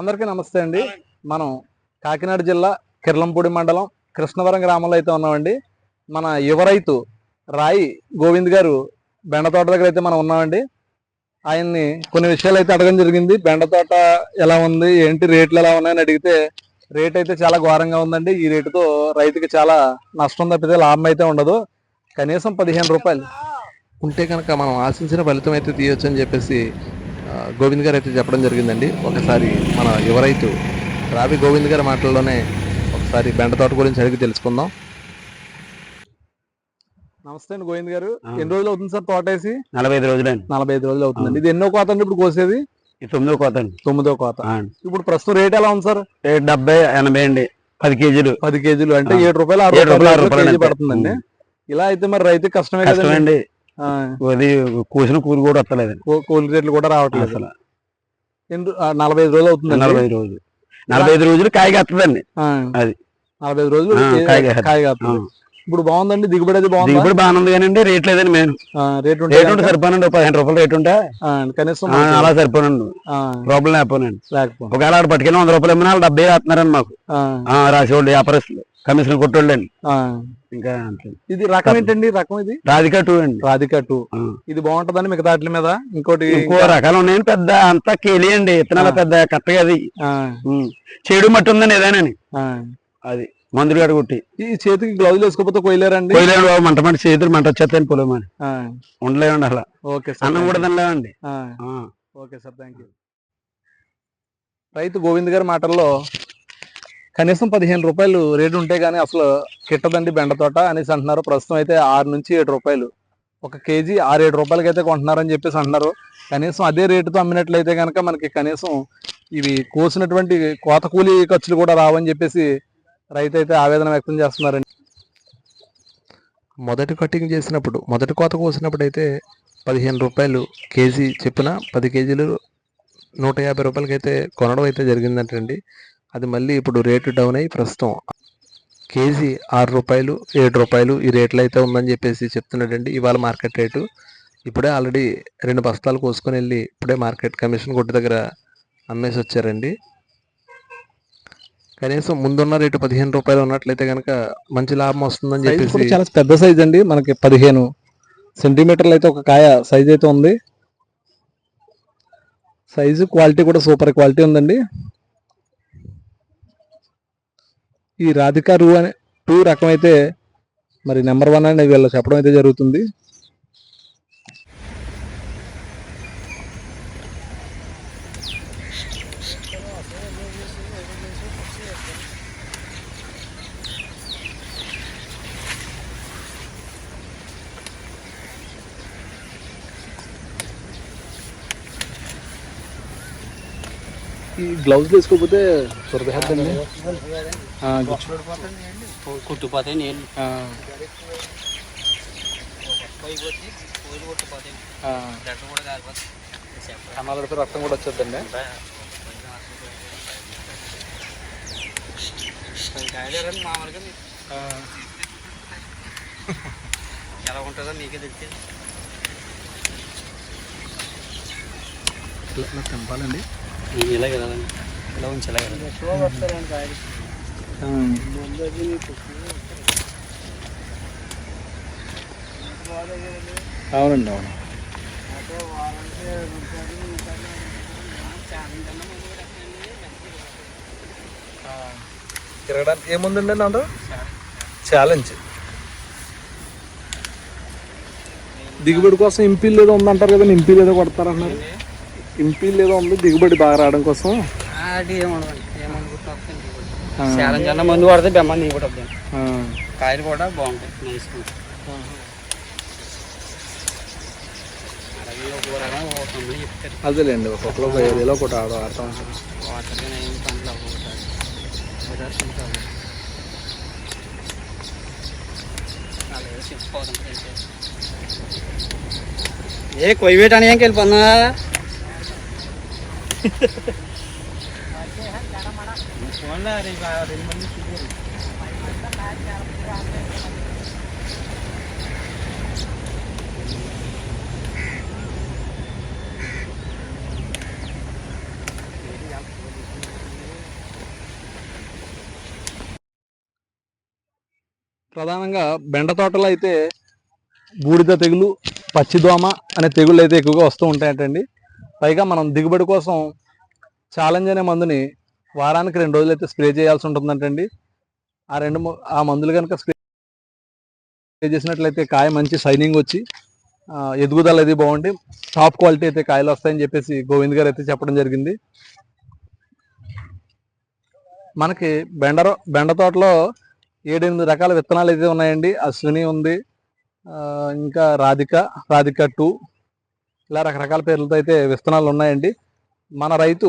అందరికీ నమస్తే అండి. మనం కాకినాడ జిల్లా కిర్లంపూడి మండలం కృష్ణవరం గ్రామంలో అయితే ఉన్నామండి. మన యువ రైతు రాయి గోవింద్ గారు బెండ తోట దగ్గర అయితే మనం ఉన్నామండి. ఆయన్ని కొన్ని విషయాలు అయితే అడగడం జరిగింది. బెండ తోట ఎలా ఉంది? ఏంటి రేట్లు ఎలా ఉన్నాయని అడిగితే రేట్ అయితే చాలా ఘోరంగా ఉందండి. ఈ రేటుతో రైతుకి చాలా నష్టం తప్పితే లాభం అయితే ఉండదు. కనీసం పదిహేను రూపాయలు ఉంటే కనుక మనం ఆశించిన ఫలితం అయితే తీయొచ్చు అని చెప్పేసి గోవింద్ గారు అయితే చెప్పడం జరిగిందండి. ఒకసారి మన యువ రైతు రావి గోవింద్ గారి మాటల్లోనే ఒకసారి బెండ తోట గురించి అడిగి తెలుసుకుందాం. నమస్తే అండి గోవింద్ గారు. ఎన్ని రోజులు అవుతుంది సార్ తోట వేసి? నలభై ఐదు రోజులండి. నలభై ఐదు రోజులు అవుతుందండి. ఇది ఎన్నో కోత అండి ఇప్పుడు కోసేది? ఇది తొమ్మిదో కోత అండి. తొమ్మిదో కోత. ఇప్పుడు ప్రస్తుతం రేట్ ఎలా ఉంది సార్? ఏ డెబ్బై ఎనభై అండి. పది కేజీలు. పది కేజీలు. అంటే. ఏడు రూపాయలు ఆరు రూపాయలు. పడుతుందండి. ఇలా అయితే మరి రైతు కష్టమే కదండి. అది కూసిన కూలి కూడా వస్తలేదండి కూ- కూలి రేట్లు కూడా రావట్లేదు. అసలు. నలభై ఐదు రోజులు అవుతుందండి? నలభై ఐదు రోజులు. నలభై ఐదు రోజులు కాయ కత్తదండి ఆ, అది. నలభై ఐదు రోజులు ఆ, ఇప్పుడు బాగుందండి దిగుబడి అది బాగుంది? దిగుబడి బాగానే ఉంది కానీ రేట్ లేదండి మేము రేట్ ఉంటే రేట్ ఉంటే సరిపోనండి పదిహేను రూపాయలు రేట్ ఉంటే. కనీసం అలా సరిపోనండి. ప్రాబ్లం లేకపోనండి. లేకపోతే ఒకవేళ ఆడ పట్టుకెళ్ళి వంద రూపాయలు ఇమ్మని వాళ్ళు డెబ్బై వేస్తున్నారండి మాకు. రాసేవాళ్ళు వ్యాపారస్తులు కమిషన్ కొట్టోళ్ళు అండి ఆ. ఇంకా ఇది రకం ఏంటండి రకం ఇది? రాధికా టూ అండి. రాధికా టూ. ఇది బాగుంటదండి మిగతా వాటి మీద? ఇంకోటి ఇంకో రకాలు ఉన్నాయండి పెద్ద అంతా కేలి అండి ఇత్తనాలు ఆ. పెద్ద కట్టగా అది. చెడు మట్టి ఉందండి ఏదైనాని ఆ. అది. మందులు గడ కొట్టి ఈ చేతికి గ్లౌజులు వేసుకోకపోతే కొయ్యలేరండి? పోయలేడు బాబు మంట మంట చేతులు మంట వచ్చేస్తాయని పొలమని ఉండలేమండి అసలు ఓకే సార్ అన్నం కూడా తినలేమండి. Okay sir thank you. రైతు గోవింద్ గారి మాటల్లో కనీసం పదిహేను రూపాయలు రేటు ఉంటే గానీ అసలు కిట్టదండి బెండ తోట అనేసి అంటున్నారు. ప్రస్తుతం అయితే ఆరు నుంచి ఏడు రూపాయలు. ఒక కేజీ ఆరు ఏడు రూపాయలకి అయితే కొంటున్నారని చెప్పేసి అంటున్నారు. కనీసం అదే రేటుతో అమ్మినట్లయితే కనుక మనకి కనీసం ఇవి కోసినటువంటి కోత కూలీ ఖర్చులు కూడా రావని చెప్పేసి రైతు అయితే ఆవేదన వ్యక్తం చేస్తున్నారండి. మొదటి కటింగ్ చేసినప్పుడు మొదటి కోత కోసినప్పుడు అయితే పదిహేను రూపాయలు కేజీ చెప్పున పది కేజీలు నూట యాభై రూపాయలకి అయితే కొనడం అయితే జరిగిందంటండి. అది మళ్ళీ ఇప్పుడు రేటు డౌన్ అయ్యి ప్రస్తుతం కేజీ ఆరు రూపాయలు ఏడు రూపాయలు ఈ రేట్లు అయితే ఉందని చెప్పేసి చెప్తున్నాడండి ఇవాళ మార్కెట్ రేటు. ఇప్పుడే ఆల్రెడీ రెండు బస్తాలు కోసుకొని వెళ్ళి ఇప్పుడే మార్కెట్ కమిషన్ కొట్టు దగ్గర అమ్మేసి వచ్చారండి. కనీసం ముందున్న రేటు పదిహేను రూపాయలు ఉన్నట్లయితే కనుక మంచి లాభం వస్తుందని చెప్పేసి చాలా పెద్ద సైజ్ అండి. మనకి పదిహేను సెంటీమీటర్లు అయితే ఒక కాయ సైజ్ అయితే ఉంది. సైజు క్వాలిటీ కూడా సూపర్ క్వాలిటీ ఉందండి. ఈ రాధికా రూ అనే టూ రకం అయితే మరి నెంబర్ వన్ అని వీళ్ళు చెప్పడం అయితే జరుగుతుంది. గ్లౌజ్ వేసుకోకపోతే దొరకదండి కుట్టుపోతాయి నీళ్ళు అమ్మాలతో రక్తం కూడా వచ్చేద్దండి. ఎలా ఉంటుందో మీకే తెలిసింది తెంపాలండి. ఇలా కదండి ఇలా ఉంచి ఇలా కదండి అవునండి అవును. తిరగడానికి ఏముందండి నాతో ఛాలెంజ్ దిగుబడి కోసం ఇంపీల్ ఏదో ఉందంటారు కదా ఇంపీల్ ఏదో కొడతారన్నారు ఇంపీల్ ఏదో ఉంది దిగుబడి బాగా రావడం కోసం. అది ఏమనుకోండి ఏమనుకుంటున్నా ఛాలెంజ్ అన్న మందు పడితే బెమ్మ నీ కూడా వద్దాం ఆ, కాయలు కూడా బాగుంటాయి నైస్ అలాగే ఒక రకం ఒక కంపెనీ చెప్తారు. అదేలేండి ఒక్కొక్కరు ఒక ఏదో ఒకటి ఆడ ఆడతా ఉంటారు వాటర్ కానీ ఏం పనులు అవ్వకూడదు ప్రధానంగా బెండ తోటలో అయితే బూడిద తెగులు పచ్చిదోమ అనే తెగుళ్ళు అయితే ఎక్కువగా వస్తూ ఉంటాయటండి. పైగా మనం దిగుబడి కోసం ఛాలెంజ్ అనే మందుని వారానికి రెండు రోజులు అయితే స్ప్రే చేయాల్సి ఉంటుందంటండి. ఆ రెండు ఆ మందులు కనుక స్ప్రే చేసినట్లయితే కాయ మంచి షైనింగ్ వచ్చి ఎదుగుదల అది బాగుండి. టాప్ క్వాలిటీ అయితే కాయలు వస్తాయని చెప్పేసి గోవింద్ గారు అయితే చెప్పడం జరిగింది. మనకి బెండ బెండ తోటలో ఏడెనిమిది రకాల విత్తనాలు అయితే ఉన్నాయండి. అశ్విని ఉంది ఇంకా రాధిక రాధిక టూ ఇలా రకరకాల పేర్లతో అయితే విత్తనాలు ఉన్నాయండి. మన రైతు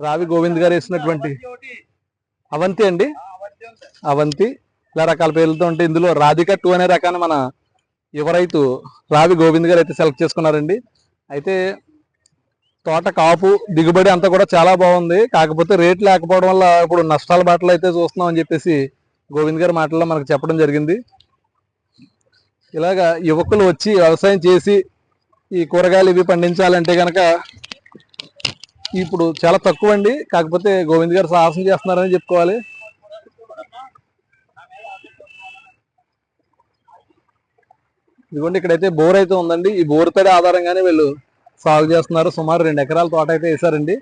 రావి గోవింద్ గారు వేసినటువంటి అవంతి అండి. అవంతి ఇలా రకాల పేర్లతో ఉంటే ఇందులో రాధిక టూ అనే రకాన్ని మన యువ రైతు రావి గోవింద్ గారు అయితే సెలెక్ట్ చేసుకున్నారండి. అయితే తోట కాపు దిగుబడి అంతా కూడా చాలా బాగుంది. కాకపోతే రేట్ లేకపోవడం వల్ల ఇప్పుడు నష్టాల బాటలు అయితే చూస్తున్నాం అని చెప్పేసి గోవింద్ గారి మాటల్లో మనకు చెప్పడం జరిగింది. ఇలాగా యువకులు వచ్చి వ్యవసాయం చేసి ఈ కూరగాయలు ఇవి పండించాలంటే కనుక ఇప్పుడు చాలా తక్కువ అండి కాకపోతే గోవింద్ గారు సాహసం చేస్తున్నారని చెప్పుకోవాలి. ఇదిగోండి ఇక్కడైతే బోర్ అయితే ఉందండి. ఈ బోర్ తడి ఆధారంగానే వీళ్ళు సాగు చేస్తున్నారు. సుమారు రెండు ఎకరాల తోట అయితే వేశారండి.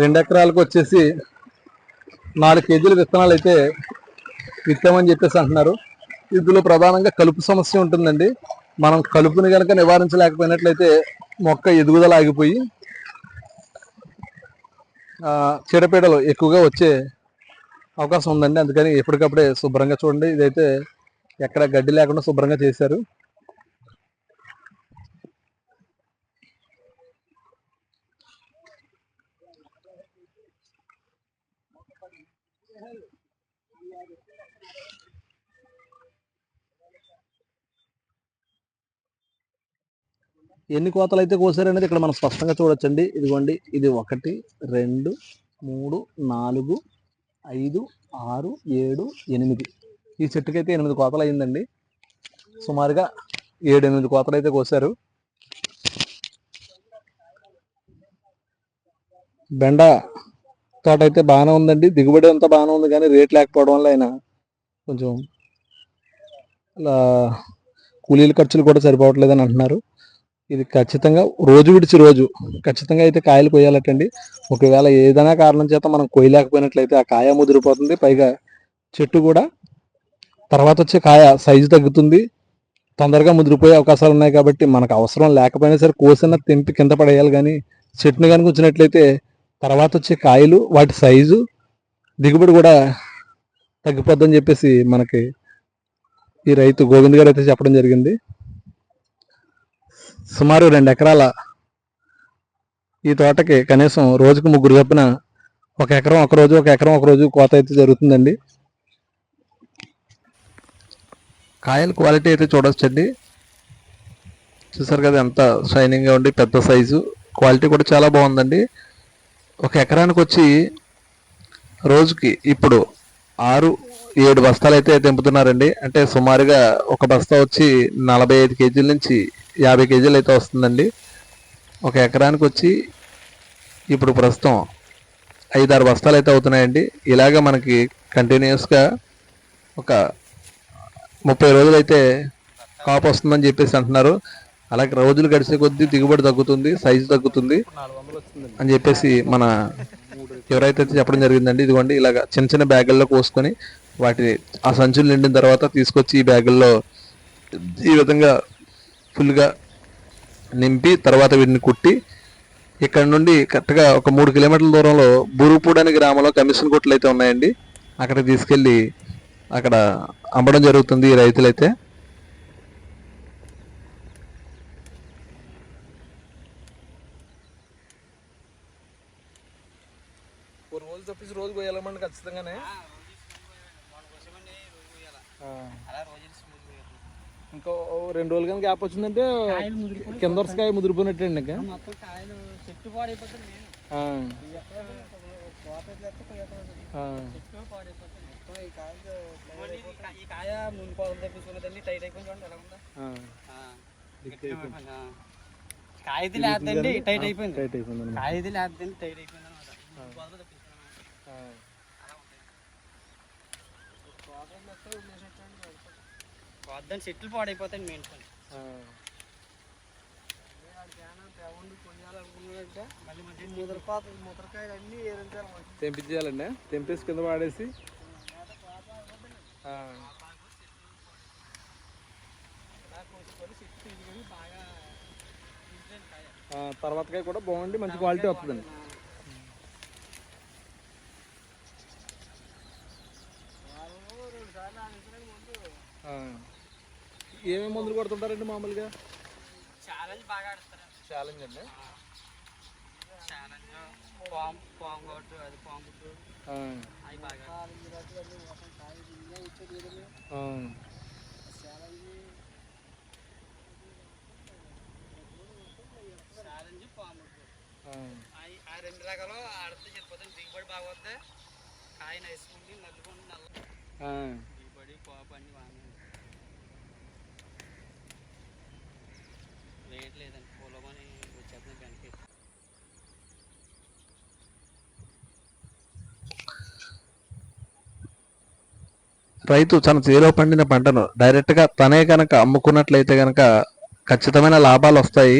రెండు ఎకరాలకు వచ్చేసి నాలుగు కేజీల విత్తనాలు అయితే విత్తామని చెప్పేసి అంటున్నారు. ఇందులో ప్రధానంగా కలుపు సమస్య ఉంటుందండి. మనం కలుపుని కనుక నివారించలేకపోయినట్లయితే మొక్క ఎదుగుదల ఆగిపోయి చీడపీడలు ఎక్కువగా వచ్చే అవకాశం ఉందండి. అందుకని ఎప్పటికప్పుడే శుభ్రంగా చూడండి. ఇదైతే ఎక్కడ గడ్డి లేకుండా శుభ్రంగా చేశారు. ఎన్ని కోతలు అయితే కోసారనేది ఇక్కడ మనం స్పష్టంగా చూడొచ్చండి. ఇదిగోండి ఇది ఒకటి రెండు మూడు నాలుగు ఐదు ఆరు ఏడు ఎనిమిది. ఈ చెట్టుకైతే ఎనిమిది కోతలు అయిందండి సుమారుగా ఏడు ఎనిమిది కోతలు అయితే కోసారు. బెండ తోట అయితే బాగానే ఉందండి. దిగుబడి అంతా బాగానే ఉంది కానీ రేట్ లేకపోవడం వల్ల ఆయన కొంచెం అలా కూలీల ఖర్చులు కూడా సరిపోవట్లేదని అంటున్నారు. ఇది ఖచ్చితంగా రోజు విడిచి రోజు. ఖచ్చితంగా అయితే కాయలు కొయ్యాలటండి. ఒకవేళ ఏదైనా కారణం చేత మనం కొయ్యలేకపోయినట్లయితే ఆ కాయ ముదిరిపోతుంది. పైగా చెట్టు కూడా తర్వాత వచ్చే కాయ సైజు తగ్గుతుంది. తొందరగా ముదిరిపోయే అవకాశాలు ఉన్నాయి కాబట్టి మనకు అవసరం లేకపోయినా సరే కోసిన తెంపి కింద పడేయాలి కానీ చెట్టుని కనుక ఉంచినట్లయితే తర్వాత వచ్చే కాయలు వాటి సైజు దిగుబడి కూడా తగ్గిపోద్దని చెప్పేసి మనకి ఈ రైతు గోవింద్ గారు అయితే చెప్పడం జరిగింది. సుమారు రెండు ఎకరాల ఈ తోటకి కనీసం రోజుకు ముగ్గురు చొప్పున ఒక ఎకరం ఒక రోజు ఒక ఎకరం ఒక రోజు కోత అయితే జరుగుతుందండి. కాయల క్వాలిటీ అయితే చూడొచ్చండి. చూసారు కదా ఎంత షైనింగ్గా ఉండి పెద్ద సైజు. క్వాలిటీ కూడా చాలా బాగుందండి. ఒక ఎకరానికి వచ్చి రోజుకి ఇప్పుడు ఆరు ఏడు బస్తాలు అయితే తెంపుతున్నారండి. అంటే సుమారుగా ఒక బస్తా వచ్చి నలభై ఐదు కేజీల నుంచి యాభై కేజీలు అయితే వస్తుందండి. ఒక ఎకరానికి వచ్చి ఇప్పుడు ప్రస్తుతం ఐదారు బస్తాలు అయితే అవుతున్నాయండి. ఇలాగ మనకి కంటిన్యూస్గా ఒక ముప్పై రోజులు అయితే కాపు వస్తుందని చెప్పేసి అంటున్నారు. అలాగే రోజులు గడిచే కొద్దీ దిగుబడి తగ్గుతుంది సైజు తగ్గుతుంది అని చెప్పేసి మన ఎవరైతే చెప్పడం జరిగిందండి ఇదిగోండి ఇలాగ చిన్న చిన్న బ్యాగుల్లో కోసుకొని వాటిని ఆ సంచులు నిండిన తర్వాత తీసుకొచ్చి ఈ బ్యాగుల్లో ఈ విధంగా ఫుల్గా నింపి తర్వాత వీటిని కుట్టి ఇక్కడ నుండి కరెక్ట్గా ఒక మూడు కిలోమీటర్ల దూరంలో బురుపూడి అనే గ్రామంలో కమిషన్ కొట్లు అయితే ఉన్నాయండి. అక్కడికి తీసుకెళ్ళి అక్కడ అమ్మడం జరుగుతుంది ఈ రైతులైతే. రోజు తప్పించి రోజు పోయాలమండి ఖచ్చితంగానే. ఇంకో ఓ రెండు రోజులు కానీ గ్యాప్ వచ్చిందంటే కాయలు ముదిరిపోయి కింద వరసకాయ ముదిరిపోయినట్టండి ఇంకా మొత్తం కాయలు చెట్టు పాడైపోతుంది నేను ఆ, ఈ ఎక్కడ కోత ఎట్లేస్తే కొయ్యకుండా ఉంటుంది. ఆ. చెట్టు పాడైపోతుంది మొత్తం ఈ కాయలు మళ్ళీ ఈ కా- ఈ కాయ ముందు పాదం తెప్పించుకున్నదండి టైట్ అయిపోయింది చూడండి ఎలా ఉందా ఆ, ఆ, గట్టిగా అయిపోయింది. ఆ. కాయది లేదండి టైట్ అయిపోయింది టైట్ అయిపోయింది కాయది లేదండి టైట్ అయిపోయింది అనమాట వద్దని చెట్లు పాడైపోతాయి మెయిన్ పని. తెంపించేయాలండి. తెంపేసి కింద ఆ, తర్వాతకాయ కూడా బాగుండి మంచి క్వాలిటీ వస్తుందండి. ఆ. ఏమేమి మందులు కొడుతుంటారండి మామూలుగా? ఛాలెంజ్ బాగా ఆడతారు. ఛాలెంజ్ అండి. ఛాలెంజ్ పాము పాము కొట్టు అది పాము కొట్టు ఆ, అవి బాగా ఆ. ఛాలెంజ్ పాము రెండు రకాలు ఆడితే చెప్పిపోతుంది దిగుబడి బాగా వద్ద. కాయ వేసుకుంది నల్లుకొని నల్ల ఆ. దిగుబడి కోప అన్ని బాగానే ఉంటాయి. రేట్ లేదండి పొలమని వచ్చేస్తుంది బెనిఫిట్ రైతు తన చేలో పండిన పంటను డైరెక్ట్గా తనే కనుక అమ్ముకున్నట్లయితే కనుక ఖచ్చితమైన లాభాలు వస్తాయి.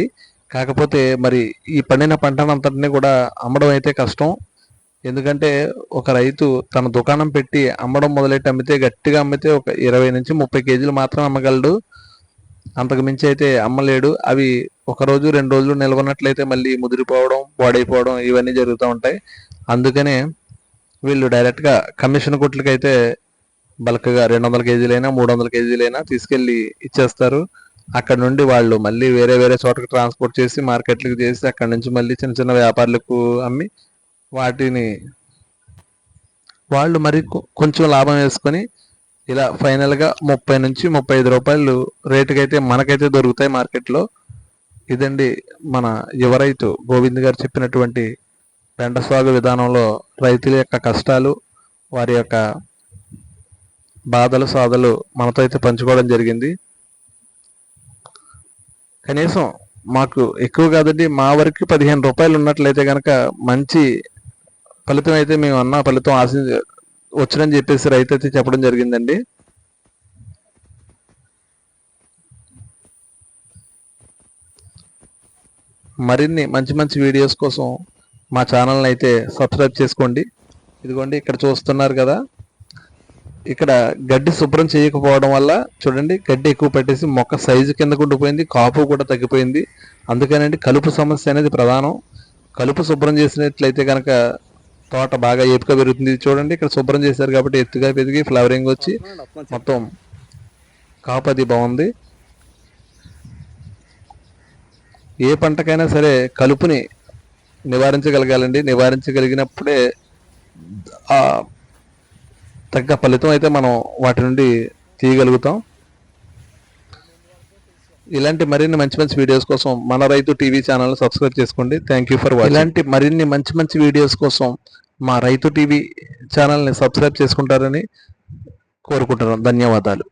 కాకపోతే మరి ఈ పండిన పంటనంతటిని కూడా అమ్మడం అయితే కష్టం. ఎందుకంటే ఒక రైతు తన దుకాణం పెట్టి అమ్మడం మొదలెట్టి అమ్మితే గట్టిగా అమ్మితే ఒక ఇరవై నుంచి ముప్పై కేజీలు మాత్రమే అమ్మగలడు. అంతకు మించి అయితే అమ్మలేడు. అవి ఒక రోజు రెండు రోజులు నిల్వనట్లయితే మళ్ళీ ముదిరిపోవడం పాడైపోవడం ఇవన్నీ జరుగుతూ ఉంటాయి. అందుకనే వీళ్ళు డైరెక్ట్గా కమిషన్ కొట్లకైతే బల్క్గా రెండు వందల కేజీలైనా మూడు వందల కేజీలైనా తీసుకెళ్ళి ఇచ్చేస్తారు. అక్కడ నుండి వాళ్ళు మళ్ళీ వేరే వేరే చోటకి ట్రాన్స్పోర్ట్ చేసి మార్కెట్లకు చేసి అక్కడ నుంచి మళ్ళీ చిన్న చిన్న వ్యాపారులకు అమ్మి వాటిని వాళ్ళు మరి కొ- కొంచెం లాభం వేసుకొని ఇలా ఫైనల్గా ముప్పై నుంచి ముప్పై ఐదు రూపాయలు రేటుకి అయితే మనకైతే దొరుకుతాయి మార్కెట్లో. ఇదండి మన యువ రైతు గోవింద్ గారు చెప్పినటువంటి బెండ సాగు విధానంలో రైతుల యొక్క కష్టాలు వారి యొక్క బాధలు సాధలు మనతో అయితే పంచుకోవడం జరిగింది. కనీసం మాకు ఎక్కువ కాదండి మా వరకు పదిహేను రూపాయలు ఉన్నట్లయితే కనుక మంచి ఫలితం అయితే మేము అన్న ఫలితం ఆశి వచ్చునని చెప్పేసి రైతు అయితే చెప్పడం జరిగిందండి. మరిన్ని మంచి మంచి వీడియోస్ కోసం మా ఛానల్ని అయితే సబ్స్క్రైబ్ చేసుకోండి. ఇదిగోండి ఇక్కడ చూస్తున్నారు కదా. ఇక్కడ గడ్డి శుభ్రం చేయకపోవడం వల్ల చూడండి గడ్డి ఎక్కువ పెట్టేసి మొక్క సైజు కిందకు ఉండిపోయింది కాపు కూడా తగ్గిపోయింది. అందుకనండి కలుపు సమస్య అనేది ప్రధానం. కలుపు శుభ్రం చేసినట్లయితే కనుక తోట బాగా ఏపుగా పెరుగుతుంది. చూడండి ఇక్కడ శుభ్రం చేశారు కాబట్టి ఎత్తుగా పెరిగి ఫ్లవరింగ్ వచ్చి మొత్తం కాపు అది బాగుంది. ఏ పంటకైనా సరే కలుపుని నివారించగలగాలండి. నివారించగలిగినప్పుడే తగ్గ ఫలితం అయితే మనం వాటి నుండి తీయగలుగుతాం. ఇలాంటి మరిన్ని మంచి మంచి వీడియోస్ కోసం మన రైతు టీవీ ఛానల్ సబ్స్క్రైబ్ చేసుకోండి. థ్యాంక్ యూ ఫర్ ఇలాంటి మరిన్ని మంచి మంచి వీడియోస్ కోసం మా రైతు టీవీ ఛానల్ని సబ్స్క్రైబ్ చేసుకుంటారని కోరుకుంటున్నాం. ధన్యవాదాలు.